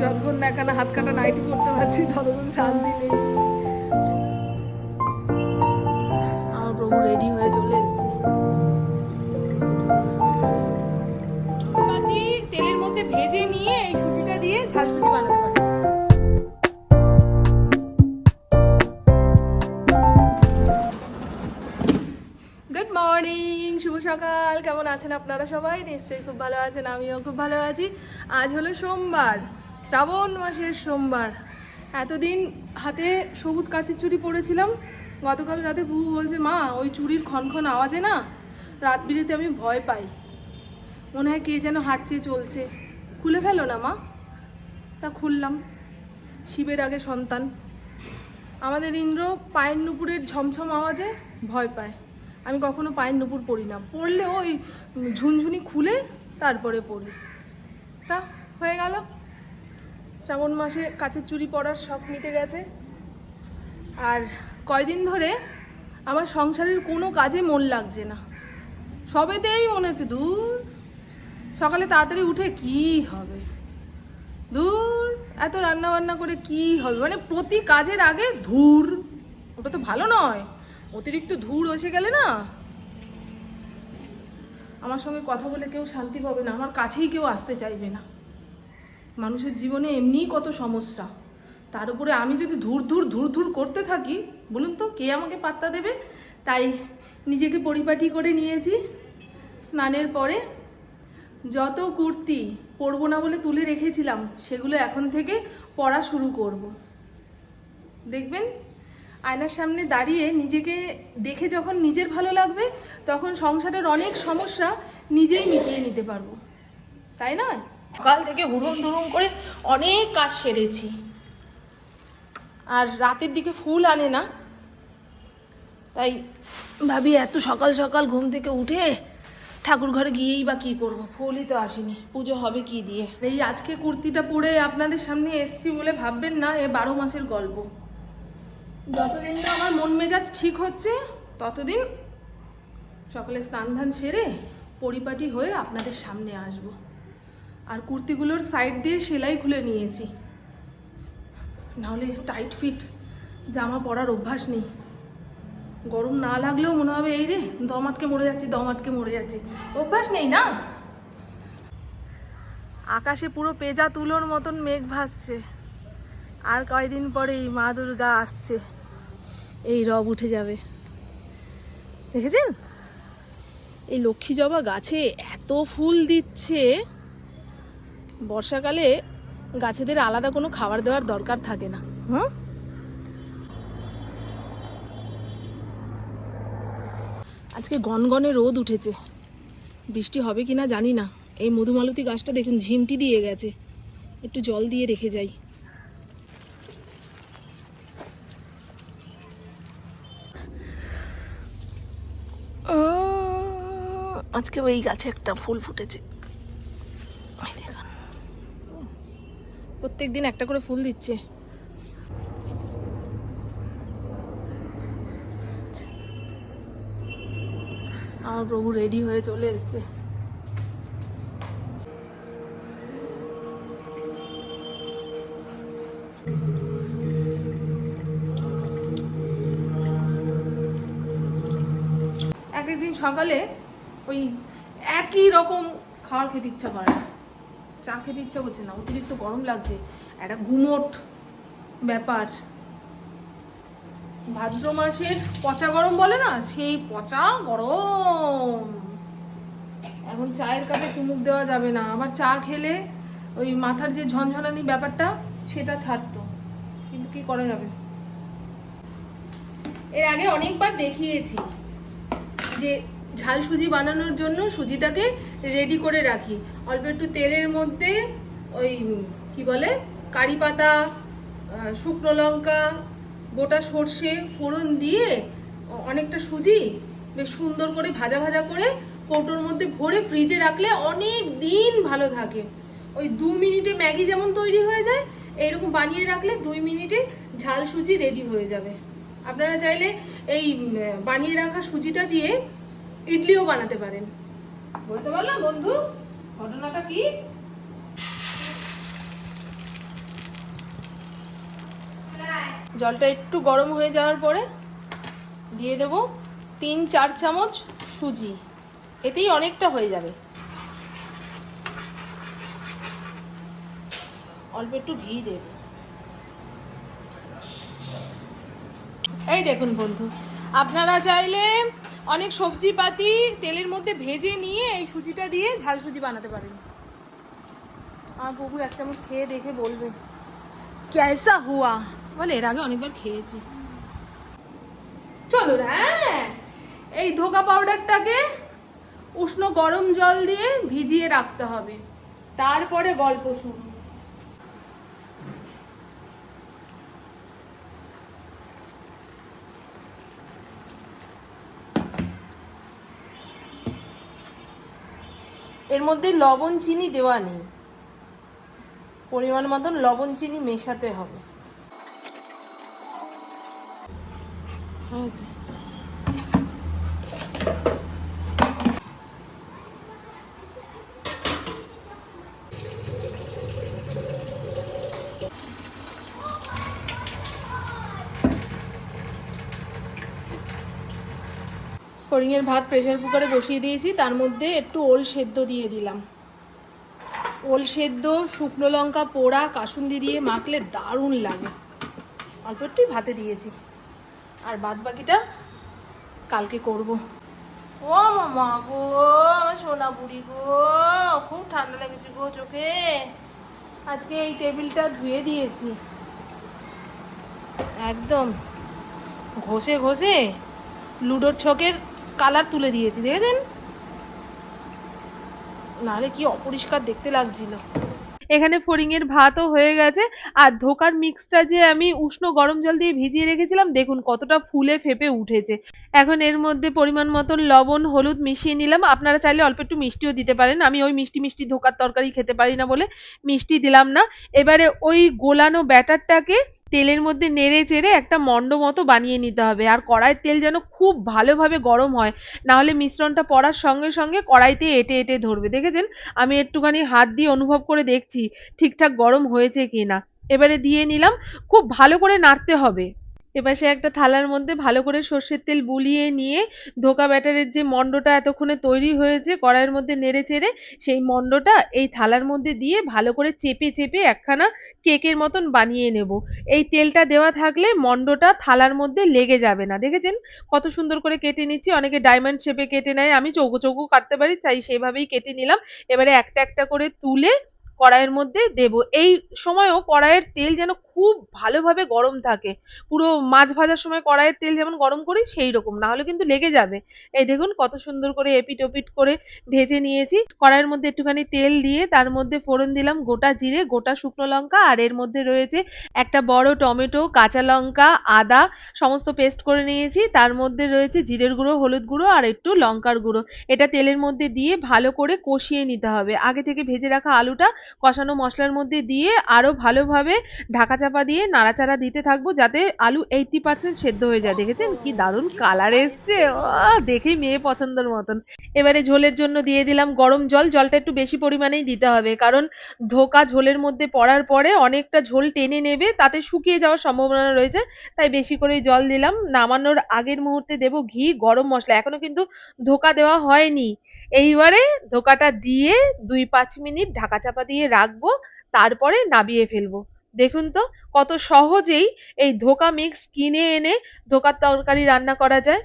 যতক্ষণ না এখানে হাত কাটা নাইটি পড়তে পারছি, ততক্ষণ শান্তি নেই। আমার প্রভু রেডি হয়ে চলে এসেছে। তেলের মধ্যে ভেজে নিয়ে এই সুজিটা দিয়ে ঝাল সুজি বানাতে আছেন আপনারা সবাই? নিশ্চয়ই খুব ভালো আছেন, আমিও খুব ভালো আছি। আজ হলো সোমবার, শ্রাবণ মাসের সোমবার। এতদিন হাতে সবুজ কাচের চুড়ি পরেছিলাম, গতকাল রাতে বুবু বলছে, মা, ওই চুড়ির ক্ষণ আওয়াজে না? রাত বিরেতে আমি ভয় পাই। মনে হয় কে যেন হাঁটছে, চলছে। খুলে ফেলো না, মা। তা খুললাম, শিবের আগে সন্তান। আমাদের ইন্দ্র পায়ের নুপুরের ঝমঝম আওয়াজে ভয় পায়। আমি কখনো পায়ের নুপুর পরি না। পড়লে ওই ঝুনঝুনি খুলে তারপরে পড়ি। তা হয়ে গেল। শ্রাবণ মাসে কাছের চুরি পরার শখ মিটে গেছে। আর কয়দিন ধরে আমার সংসারের কোনো কাজে মন লাগছে না। সবেতেই মনে হচ্ছে, দূর, সকালে তাড়াতাড়ি উঠে কি হবে? দূর, এত রান্না বান্না করে কি হবে? মানে প্রতি কাজের আগে ধুর। ওটা তো ভালো নয়। অতিরিক্ত ধুর এসে গেলে না? আমার সঙ্গে কথা বলে কেউ শান্তি পাবে না, আমার কাছেই কেউ আসতে চাইবে না। মানুষের জীবনে এমনিই কত সমস্যা। তার উপরে আমি যদি ধুর ধুর ধুর ধুর করতে থাকি, বলুন তো, কে আমাকে পাত্তা দেবে? তাই নিজেকে পরিপাটি করে নিয়েছি স্নানের পরে। যত কুর্তি পরবো না বলে তুলে রেখেছিলাম, সেগুলো এখন থেকে পরা শুরু করব। দেখবেন আয়নার সামনে দাঁড়িয়ে নিজেকে দেখে যখন নিজের ভালো লাগবে তখন সংসারের অনেক সমস্যা নিজেই মিটিয়ে নিতে পারব। তাই না সকাল থেকে হুড়ুম ধুরুম করে অনেক কাজ সেরেছি। আর রাতের দিকে ফুল আনে না। তাই ভাবি এত সকাল সকাল ঘুম থেকে উঠে ঠাকুর ঘরে গিয়েই বা কি করব? ফুলই তো আসেনি। পুজো হবে কি দিয়ে? এই আজকে কুর্তিটা পরে আপনাদের সামনে এসছি বলে ভাববেন না এ বারো মাসের গল্প। যতদিন না আমার মন মেজাজ ঠিক হচ্ছে, ততদিন সকালে স্নান ধান সেরে পরিপাটি হয়ে আপনাদের সামনে আসব। আর কুর্তিগুলোর সাইড দিয়ে সেলাই খুলে নিয়েছি। নাহলে টাইট ফিট জামা পরার অভ্যাস নেই। গরম না লাগলেও মনে হবে, এই রে, দম আটকে মরে যাচ্ছি, দম আটকে মরে যাচ্ছি। অভ্যাস নেই না? আকাশে পুরো পেজা তুলোর মতন মেঘ ভাসছে। আর কয়দিন পরেই মা দুর্গা আসছে। এই রব উঠে যাবে। দেখেছেন? এই লক্ষ্মী জবা গাছে এত ফুল দিচ্ছে, বর্ষাকালে গাছেদের আলাদা কোনো খাবার দেওয়ার দরকার থাকে না হ্যাঁ আজকে গনগনে রোদ উঠেছে। বৃষ্টি হবে কি না জানি না। এই মধুমালতী গাছটা দেখুন, ঝিমটি দিয়ে গেছে। একটু জল দিয়ে রেখে যাই। আজকে ওই গাছে একটা ফুল ফুটেছে। প্রত্যেক দিন একটা করে ফুল দিচ্ছে। আমার প্রভু রেডি হয়ে চলে এসছে। সকালে ওই একই রকম খাওয়ার খেতে ইচ্ছা করে না। চা খেতে ইচ্ছা করছে না। অতিরিক্ত গরম লাগছে। একটা ঘুমোট ব্যাপার। ভাদ্র মাসের পচা গরম বলে না? সেই পচা গরম। এখন চায়ের কাপে চুমুক দেওয়া যাবে না। আবার চা খেলে ওই মাথার যে ঝনঝনানি ব্যাপারটা, সেটা ছাড়তো। কিন্তু কি করা যাবে? এর আগে অনেকবার দেখিয়েছি যে ঝাল সুজি বানানোর জন্য সুজিটাকে রেডি করে রাখি। অল্প একটু তেলের মধ্যে ওই, কি বলে, কারি পাতা শুকনো লঙ্কা, গোটা সর্ষে ফোড়ন দিয়ে অনেকটা সুজি বেশ সুন্দর করে ভাজা ভাজা করে কৌটোর মধ্যে ভরে ফ্রিজে রাখলে অনেক দিন ভালো থাকে। ওই দু মিনিটে ম্যাগি যেমন তৈরি হয়ে যায়, এইরকম বানিয়ে রাখলে দুই মিনিটে ঝাল সুজি রেডি হয়ে যাবে। আপনারা চাইলে এই বানিয়ে রাখা সুজিটা দিয়ে ইডলিও বানাতে পারেন। বলতে পারলাম, বন্ধু? ঘটনাটা কি? জলটা একটু গরম হয়ে যাওয়ার পরে দিয়ে দেব তিন চার চামচ সুজি। এতেই অনেকটা হয়ে যাবে। অল্প একটু ঘি দেব। এই দেখুন বন্ধু আপনারা চাইলে অনেক সবজি পাতি তেলের মধ্যে ভেজে নিয়ে এই সুজিটা দিয়ে ঝাল সুজি বানাতে পারেন। আমার ববু এক চামচ খেয়ে দেখে বলবে ক্যাসা হুয়া? বলে, এর আগে অনেকবার খেয়েছি। চলো। এই ধোকা পাউডারটাকে উষ্ণ গরম জল দিয়ে ভিজিয়ে রাখতে হবে। তারপরে গল্প শুরু এর মধ্যে লবণ চিনি দেওয়া নেই। পরিমাণ মতন লবণ চিনি মেশাতে হবে। হয়েছে। ফড়িংয়ের ভাত প্রেসার কুকারে বসিয়ে দিয়েছি, তার মধ্যে একটু ওল সেদ্ধ দিয়ে দিলাম। ওল সেদ্ধ, শুকনো লঙ্কা পোড়া, কাসুন্দি দিয়ে মাখলে দারুণ লাগে। অল্প একটুই ভাতে দিয়েছি। আর বাদ বাকিটা কালকে করব। ও মামা গো সোনা বুড়ি গো, খুব ঠান্ডা লেগেছে গো চোখে। আজকে এই টেবিলটা ধুয়ে দিয়েছি। একদম ঘষে ঘষে লুডোর ছকের কালার তুলে দিয়েছি, দেখেছেন? নাহলে কি অপরিষ্কার দেখতে লাগছিল। এখানে ফড়িংয়ের ভাতও হয়ে গেছে, আর ধোকার মিক্সটা যে আমি উষ্ণ গরম জল দিয়ে ভিজিয়ে রেখেছিলাম, দেখুন কতটা ফুলে ফেপে উঠেছে। এখন এর মধ্যে পরিমাণ মতন লবণ, হলুদ মিশিয়ে নিলাম। আপনারা চাইলে অল্প একটু মিষ্টিও দিতে পারেন। আমি ওই মিষ্টি মিষ্টি ধোকার তরকারি খেতে পারি না বলে মিষ্টি দিলাম না। এবারে ওই গোলানো ব্যাটারটাকে তেলের মধ্যে নেড়ে চেড়ে একটা মণ্ড মতো বানিয়ে নিতে হবে। আর কড়াইয়ের তেল যেন খুব ভালোভাবে গরম হয়, না হলে মিশ্রণটা পড়ার সঙ্গে সঙ্গে কড়াইতে এঁটে এঁটে ধরবে। দেখেছেন? আমি একটুখানি হাত দিয়ে অনুভব করে দেখছি ঠিকঠাক গরম হয়েছে কি না এবারে দিয়ে নিলাম, খুব ভালো করে নাড়তে হবে। এপাশে একটা থালার মধ্যে ভালো করে সর্ষের তেল বুলিয়ে নিয়ে ধোকা ব্যাটারের যে মণ্ডটা এতক্ষণে তৈরি হয়েছে কড়াইয়ের মধ্যে নেড়ে চেড়ে, সেই মণ্ডটা এই থালার মধ্যে দিয়ে ভালো করে চেপে চেপে একখানা কেকের মতন বানিয়ে নেব। এই তেলটা দেওয়া থাকলে মণ্ডটা থালার মধ্যে লেগে যাবে না। দেখেছেন? কত সুন্দর করে কেটে নিচ্ছি। অনেকে ডায়মন্ড শেপে কেটে নেয়। আমি চৌকো চৌকো কাটতে পারি, তাই সেভাবেই কেটে নিলাম। এবারে একটা একটা করে তুলে কড়াইয়ের মধ্যে দেব। এই সময়ও কড়াইয়ের তেল যেন খুব ভালোভাবে গরম থাকে। পুরো মাছ ভাজার সময় কড়াইয়ের তেল যেমন গরম করি সেই রকম না হলে কিন্তু লেগে যাবে। এই দেখুন কত সুন্দর করে এপিট ওপিট করে ভেজে নিয়েছি। কড়াইয়ের মধ্যে একটুখানি তেল দিয়ে তার মধ্যে ফোড়ন দিলাম গোটা জিরে, গোটা শুকনো লঙ্কা আর এর মধ্যে রয়েছে একটা বড় টমেটো, কাঁচা লঙ্কা, আদা সমস্ত পেস্ট করে নিয়েছি। তার মধ্যে রয়েছে জিরের গুঁড়ো, হলুদ গুঁড়ো আর একটু লঙ্কার গুঁড়ো। এটা তেলের মধ্যে দিয়ে ভালো করে কষিয়ে নিতে হবে। আগে থেকে ভেজে রাখা আলুটা কষানো মশলার মধ্যে দিয়ে আরও ভালোভাবে ঢাকা চাপা দিয়ে নাড়াচাড়া দিতে থাকব যাতে আলু এইটটি পার্সেন্ট সেদ্ধ হয়ে যায়। দেখেছেন? কি দারুণ কালার এসছে। দেখেই মেয়ে পছন্দের মতন। এবারে ঝোলের জন্য দিয়ে দিলাম গরম জল। জলটা একটু বেশি পরিমাণেই দিতে হবে। কারণ ধোকা ঝোলের মধ্যে পড়ার পরে অনেকটা ঝোল টেনে নেবে, তাতে শুকিয়ে যাওয়ার সম্ভাবনা রয়েছে। তাই বেশি করে জল দিলাম। নামানোর আগের মুহূর্তে দেব ঘি, গরম মশলা। এখনও কিন্তু ধোকা দেওয়া হয়নি। এইবারে ধোকাটা দিয়ে দুই পাঁচ মিনিট ঢাকা চাপা দিয়ে রাখব। তারপরে নাবিয়ে ফেলব। দেখুন তো, কত সহজেই এই ধোকা মিক্স কিনে এনে ধোকার তরকারি রান্না করা যায়।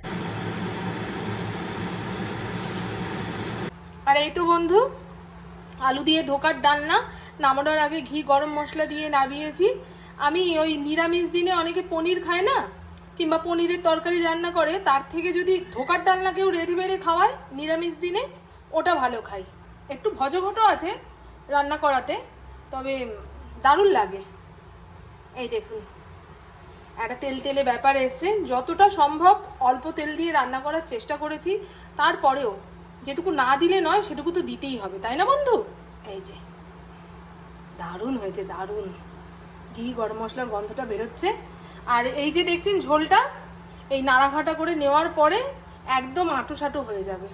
আর এই তো বন্ধু, আলু দিয়ে ধোকার ডালনা নামানোর আগে ঘি গরম মশলা দিয়ে নামিয়েছি আমি ওই নিরামিষ দিনে অনেকে পনির খায় না, কিংবা পনিরের তরকারি রান্না করে, তার থেকে যদি ধোকার ডালনা কেউ রেডি মেডে খাওয়ায় নিরামিষ দিনে, ওটা ভালো খাই। একটু ভজঘটো আছে রান্না করাতে, তবে দারুণ লাগে। এই দেখুন একটা তেল তেলে ব্যাপার এসছে। যতটা সম্ভব অল্প তেল দিয়ে রান্না করার চেষ্টা করেছি তারপরেও যেটুকু না দিলে নয় সেটুকু তো দিতেই হবে তাই না বন্ধু? এই যে দারুণ হয়েছে দারুণ। ঘি গরম মশলার গন্ধটা বেরোচ্ছে। আর এই যে দেখছেন ঝোলটা এই নাড়াঘাটা করে নেওয়ার পরে একদম আঁটো সাঁটো হয়ে যাবে।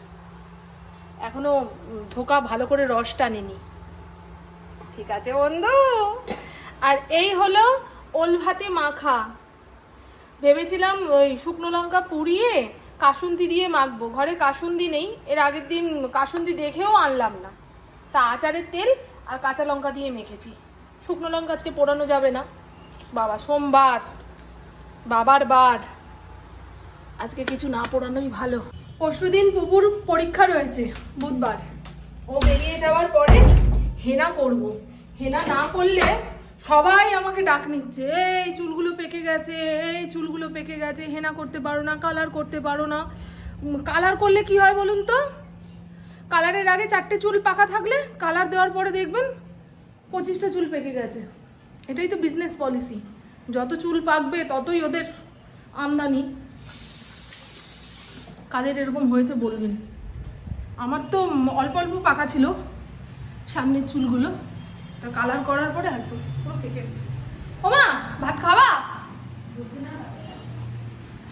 এখনও উম, ধোকা ভালো করে রস টানেনি ঠিক আছে, বন্ধু? আর এই হলো ওল ভাতে মাখা। ভেবেছিলাম ওই শুকনো লঙ্কা পুড়িয়ে কাসুন্দি দিয়ে মাখবো। ঘরে কাসুন্দি নেই, এর আগের দিন কাসুন্দি দেখেও আনলাম না। তা আচারের তেল আর কাঁচা লঙ্কা দিয়ে মেখেছি। শুকনো লঙ্কা আজকে পোড়ানো যাবে না। বাবা, সোমবার। বাবার বার। আজকে কিছু না পোড়ানোই ভালো। পরশুদিন পুকুর পরীক্ষা রয়েছে, বুধবার। ও বেরিয়ে যাওয়ার পরে হেনা করব। হেনা না করলে সবাই আমাকে ডাক নিচ্ছে, এই চুলগুলো পেকে গেছে, এই চুলগুলো পেকে গেছে, হেনা করতে পারো না কালার করতে পারো না। কালার করলে কি হয় বলুন তো? কালারের আগে চারটে চুল পাকা থাকলে কালার দেওয়ার পরে দেখবেন পঁচিশটা চুল পেকে গেছে। এটাই তো বিজনেস পলিসি যত চুল পাকবে, ততই ওদের আমদানি। কাদের এরকম হয়েছে বলবেন? আমার তো অল্প অল্প পাকা ছিল সামনের চুলগুলো। তা কালার করার পরে একদম পুরো পেকে গেছে। ও মা ভাত খাওয়া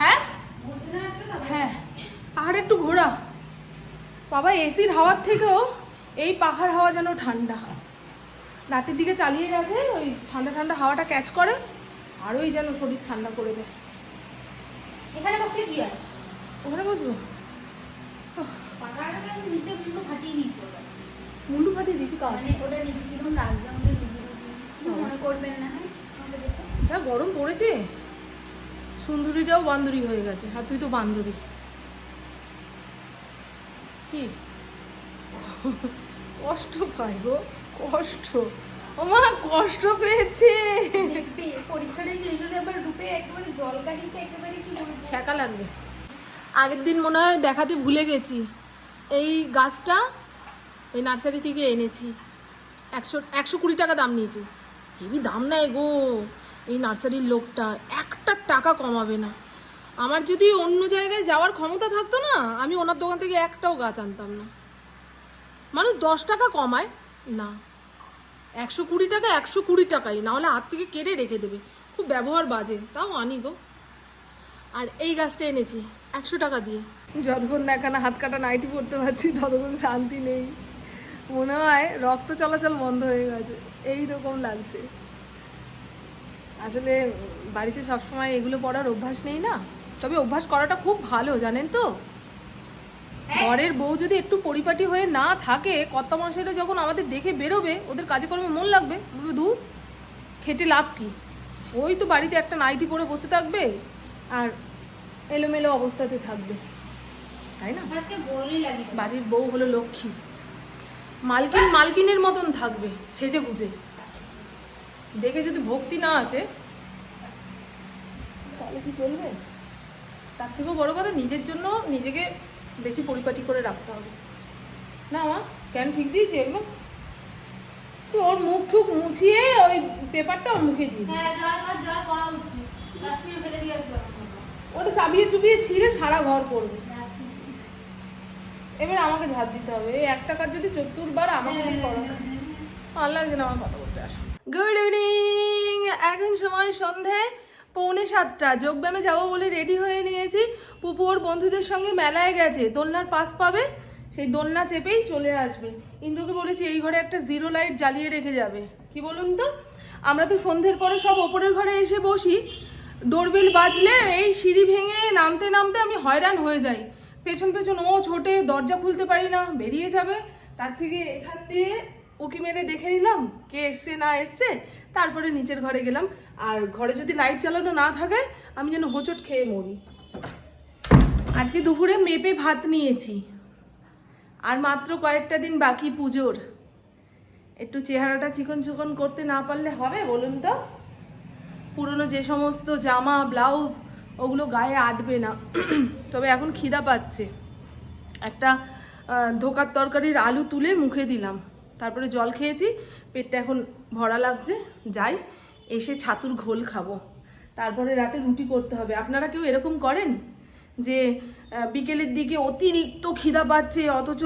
হ্যাঁ? হ্যাঁ। পাহাড়ে একটু ঘোরা। বাবা এসির হাওয়ার থেকেও এই পাহাড় হাওয়া যেন ঠান্ডা। রাতের দিকে চালিয়ে রাখে ওই ঠান্ডা ঠান্ডা হাওয়াটা ক্যাচ করে আরোই যেন শরীর ঠান্ডা করে দেয়। এখানে বসলে কি হয়? ওখানে বসবো? আমি নিচে ফাটিয়ে দিয়েছি। মুন্ডু ফাটিয়ে দিয়েছি মানে ওটা নিচে কীরকম লাগছে আমাদের মনে করবেন না হ্যাঁ? যা গরম পড়েছে সুন্দরীটাও বান্দরী হয়ে গেছে আর তুই তো বান্দরী। কি? কষ্ট পাই গো কষ্ট। ও মা কষ্ট পেয়েছে। পরীক্ষাটা শেষ হলে আবার রূপে একেবারে জল কাটিতে একেবারে কি ছ্যাঁকা লাগবে। আগের দিন মনে হয় দেখাতে ভুলে গেছি। এই গাছটা এই নার্সারি থেকে এনেছি। একশো একশো কুড়ি টাকা দাম নিয়েছে। হেবি দাম নেয় গো। এই নার্সারির লোকটা একটা টাকা কমাবে না। আমার যদি অন্য জায়গায় যাওয়ার ক্ষমতা থাকতো না, আমি ওনার দোকান থেকে একটাও গাছ আনতাম না। মানুষ দশ টাকা কমায়? না। একশো কুড়ি টাকা একশো কুড়ি টাকাই নাহলে হাত থেকে কেটে রেখে দেবে। খুব ব্যবহার বাজে, তাও আনি গো। আর এই গাছটা এনেছি, একশো টাকা দিয়ে। যতক্ষণ না এখানে হাত কাটা নাইটি পড়তে পারছি, ততক্ষণ শান্তি নেই। মনে হয় রক্ত চলাচল বন্ধ হয়ে গেছে। এই রকম লাগছে। আসলে বাড়িতে সবসময় এগুলো পড়ার অভ্যাস নেই না? তবে অভ্যাস করাটা খুব ভালো জানেন তো? ঘরের বউ যদি একটু পরিপাটি হয়ে না থাকে কর্তা মশাইরা যখন আমাদের দেখে বেরোবে ওদের কাজে কর্মে মন লাগবে। বলবে দু খেটে লাভ কি? ওই তো বাড়িতে একটা নাইটি পরে বসে থাকবে আর এলোমেলো অবস্থাতে থাকবে। তাই না? বাড়ির বউ হলো লক্ষ্মী। মালকিন মালকিনের মতন থাকবে সেজে গুজে দেখে যদি ভক্তি না আসে তাহলে কি চলবে? তার থেকেও বড় কথা নিজের জন্য নিজেকে বেশি পরিপাটি করে রাখতে হবে। না মা কেন ঠিক দিয়েছে এগুলো তো ওর মুখ ঠুক মুছিয়ে ওই পেপারটা ওর মুখে দিয়ে। হ্যাঁ ওটা চাবিয়ে চুবিয়ে ছিঁড়ে সারা ঘর করবে। এবার আমাকে ঝাঁপ দিতে হবে। এই এক টাকার যদি চতুর্বার আমাকে করো। ভালো লাগছে না আমার কথা বলতে আর। গুড ইভিনিং এখন সময় সন্ধে পৌনে সাতটা। যোগব্যায়ামে যাব বলে রেডি হয়ে নিয়েছি। পুপু ওর বন্ধুদের সঙ্গে মেলায় গেছে। দোলনার পাস পাবে সেই দোলনা চেপেই চলে আসবে। ইন্দ্রকে বলেছি এই ঘরে একটা জিরো লাইট জ্বালিয়ে রেখে যাবে। কি বলুন তো? আমরা তো সন্ধ্যের পরে সব ওপরের ঘরে এসে বসি। ডোরবেল বাজলে এই সিঁড়ি ভেঙে নামতে নামতে আমি হয়রান হয়ে যাই। পেছন পেছন ও ছোটে দরজা খুলতে পারি না, বেরিয়ে যাবে। তার থেকে এখান দিয়ে উকি মেরে দেখে নিলাম, কে এসছে না এসছে। তারপরে নিচের ঘরে গেলাম। আর ঘরে যদি লাইট চালানো না থাকে, আমি যেন হোঁচট খেয়ে মরি। আজকে দুপুরে মেপে ভাত নিয়েছি। আর মাত্র কয়েকটা দিন বাকি পুজোর। একটু চেহারাটা চিকন চিকন করতে না পারলে হবে বলুন তো? পুরনো যে সমস্ত জামা, ব্লাউজ ওগুলো গায়ে আটবে না। তবে এখন খিদা পাচ্ছে। একটা ধোকার তরকারির আলু তুলে মুখে দিলাম। তারপরে জল খেয়েছি, পেটটা এখন ভরা লাগছে। যাই, এসে ছাতুর ঘোল খাব। তারপরে রাতে রুটি করতে হবে। আপনারা কেউ এরকম করেন যে বিকেলের দিকে অতিরিক্ত খিদা পাচ্ছে, অথচ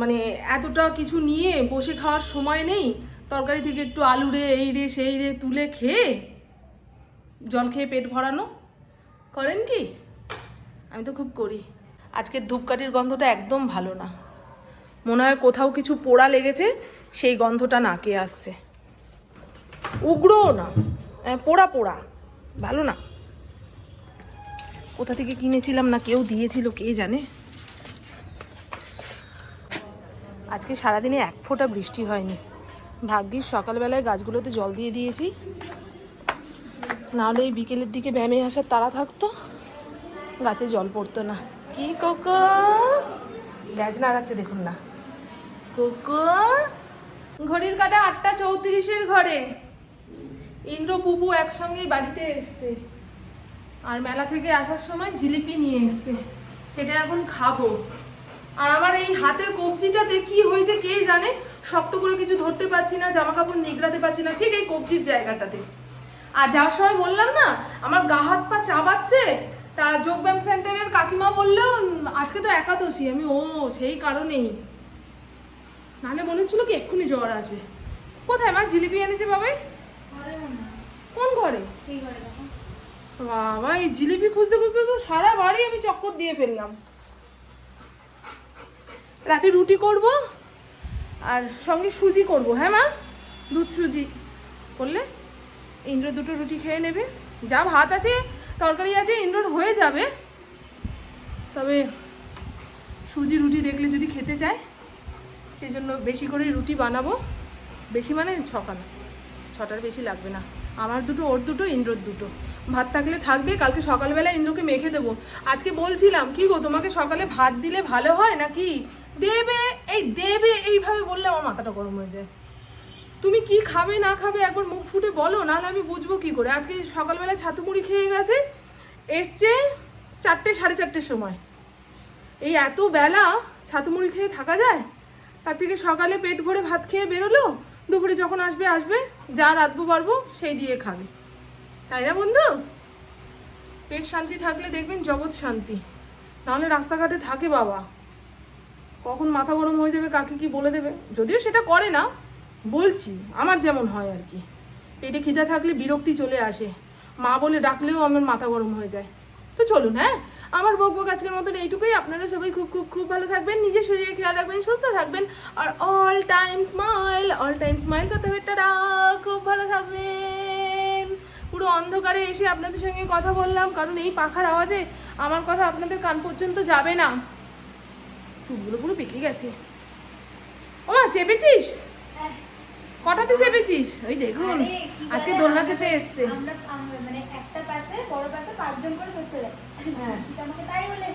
মানে এতটা কিছু নিয়ে বসে খাওয়ার সময় নেই? তরকারি থেকে একটু আলু রে, এই রে, সেই রে তুলে খেয়ে জল খেয়ে পেট ভরানো? করেন কি? আমি তো খুব করি। আজকের ধূপকাঠির গন্ধটা একদম ভালো না। মনে হয় কোথাও কিছু পোড়া লেগেছে সেই গন্ধটা নাকে আসছে। উগ্রও না। আহ, পোড়া পোড়া। ভালো না। কোথা থেকে কিনেছিলাম না কেউ দিয়েছিল কে জানে? আজকে সারাদিনে এক ফোঁটা বৃষ্টি হয়নি। ভাগ্যিস সকালবেলায় গাছগুলোতে জল দিয়ে দিয়েছি। নাহলে এই বিকেলের দিকে ব্যায়ামে আসার তাড়া থাকতো। গাছে জল পড়তো না। কি কোকো? গ্যাস নাড়াচ্ছে দেখুন না। কোকো? ঘড়ির কাটা আটটা চৌত্রিশের ঘরে। ইন্দ্র পুপু একসঙ্গেই বাড়িতে এসছে। আর মেলা থেকে আসার সময় জিলিপি নিয়ে এসছে। সেটা এখন খাব। আর আমার এই হাতের কবজিটাতে কি হয়েছে কে জানে? শক্ত করে কিছু ধরতে পারছি না জামা কাপড় নিগড়াতে পারছি না। ঠিক এই কবজির জায়গাটাতে। আর যাওয়ার সময় বললাম না আমার গা হাত পা চাবাচ্ছে তা যোগব্যায়াম সেন্টারের কাকিমা বললেও আজকে তো একাদশী। আমি ও সেই কারণেই। নাহলে মনে হচ্ছিল কি এক্ষুনি জ্বর আসবে। কোথায় মা? জিলিপি এনেছে বাবাই? কোন ঘরে? বাবা এই জিলিপি খুঁজতে খুঁজতে তো সারা বাড়ি আমি চক্কর দিয়ে ফেললাম। রাতে রুটি করব আর সঙ্গে সুজি করব। হ্যাঁ মা? দুধ সুজি করলে? ইন্দ্র দুটো রুটি খেয়ে নেবে। যা ভাত আছে, তরকারি আছে, ইন্দ্রর হয়ে যাবে। তবে সুজি রুটি দেখলে যদি খেতে চায় সেই জন্য বেশি করে রুটি বানাবো। বেশি মানে ছখানা ছটার বেশি লাগবে না। আমার দুটো, ওর দুটো, ইন্দ্রর দুটো। ভাত থাকলে থাকবে, কালকে সকালবেলা ইন্দ্রকে মেখে দেবো। আজকে বলছিলাম, কি গো, তোমাকে সকালে ভাত দিলে ভালো হয় নাকি? দেবে, এই দেবে, এইভাবে বললে আমার মাথাটা গরম হয়ে যায়। তুমি কি খাবে, না খাবে, একবার মুখ ফুটে বলো, নাহলে আমি বুঝব কি করে। আজকে সকালবেলা ছাতু মুড়ি খেয়ে গেছে, এসছে চারটে, সাড়ে চারটের সময়। এই এত বেলা ছাতু মুড়ি খেয়ে থাকা যায়? তার থেকে সকালে পেট ভরে ভাত খেয়ে বেরোলো, দুপুরে যখন আসবে আসবে, যা রাঁধবো পারব সেই দিয়ে খাবে। তাই না বন্ধু? পেট শান্তি থাকলে দেখবেন জগৎ শান্তি। নাহলে রাস্তাঘাটে থাকে বাবা। কখন মাথা গরম হয়ে যাবে, কাকে কি বলে দেবে? যদিও সেটা করে না বলছি, আমার যেমন হয় আর কি। পেটে খিদা থাকলে বিরক্তি চলে আসে। মা বলে ডাকলেও আমার মাথা গরম হয়ে যায়। তো চলুন হ্যাঁ? আমার বক বক আজকের মতন এইটুকুই। আপনারা সবাই খুব খুব খুব ভালো থাকবেন, নিজের শরীরে খেয়াল রাখবেন, সুস্থ থাকবেন। আর all time smile all time smile করতে হবে। খুব ভালো থাকবেন। পুরো অন্ধকারে এসে আপনাদের সঙ্গে কথা বললাম, কারণ এই পাখার আওয়াজে আমার কথা আপনাদের কান পর্যন্ত যাবে না। চুলগুলো পুরো পেকে গেছে। ও চেপেছিস? কটাতে চেপেছিস? ওই দেখুন আজকে দোলনা চেপে এসছে। মানে একটা পাশে বড় পাশে পাঁচজন করে ধরতে যাই। হ্যাঁ। আমাকে তাই বলে